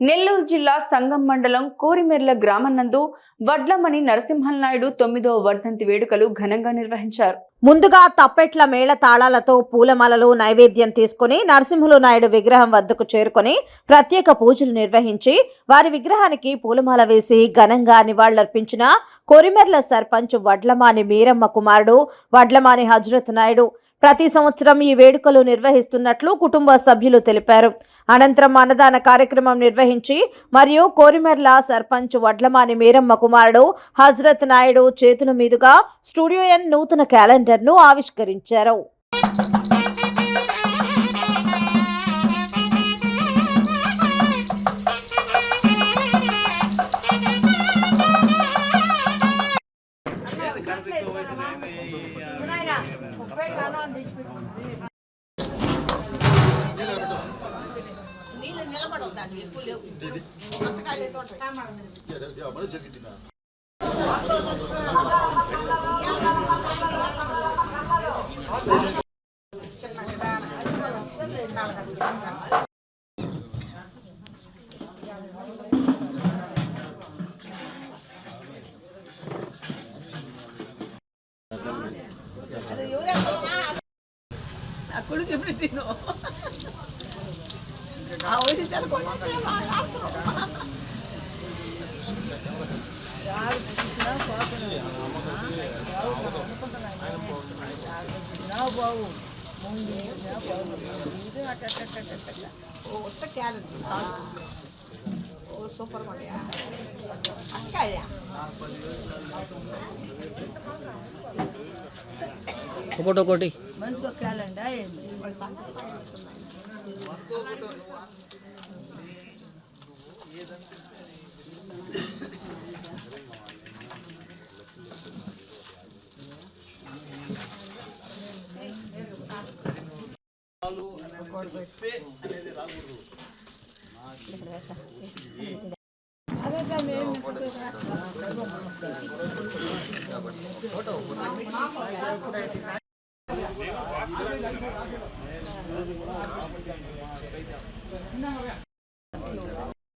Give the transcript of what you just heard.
నెల్లూరు జిల్లా సంగం మండలం కోరిమెర్ల గ్రామం వడ్లమణి నరసింహన్ నాయుడు తొమ్మిదో వర్ధంతి వేడుకలు ఘనంగా నిర్వహించారు. ముందుగా తప్పెట్ల మేళ తాళాలతో పూలమాలలు నైవేద్యం తీసుకుని నరసింహులు నాయుడు విగ్రహం వద్దకు చేరుకొని ప్రత్యేక పూజలు నిర్వహించి వారి విగ్రహానికి పూలమాల వేసి ఘనంగా నివాళులర్పించిన కొరిమెర్ల సర్పంచ్ వడ్లమాని మీరమ్మ కుమారుడు వడ్లమాని హజరత్ నాయుడు ప్రతి సంవత్సరం ఈ వేడుకలు నిర్వహిస్తున్నట్లు కుటుంబ సభ్యులు తెలిపారు. అనంతరం అన్నదాన కార్యక్రమం నిర్వహించి మరియు కోరిమెర్ల సర్పంచ్ వడ్లమాని మీరమ్మ కుమారుడు హజరత్ నాయుడు చేతుల మీదుగా స్టూడియో ఎన్ నూతన క్యాలెండర్ను ఆవిష్కరించారు. చిన్న అక్కడ చెప్పిన ఆ ఊరి చదువుకోండి బాబు ఓ ఒక్క క్యారెట్. ఓ సూపర్ పడయా అక్కాయ? ఒకటి ఒకటి. అనేది రాకూడదు 감 사.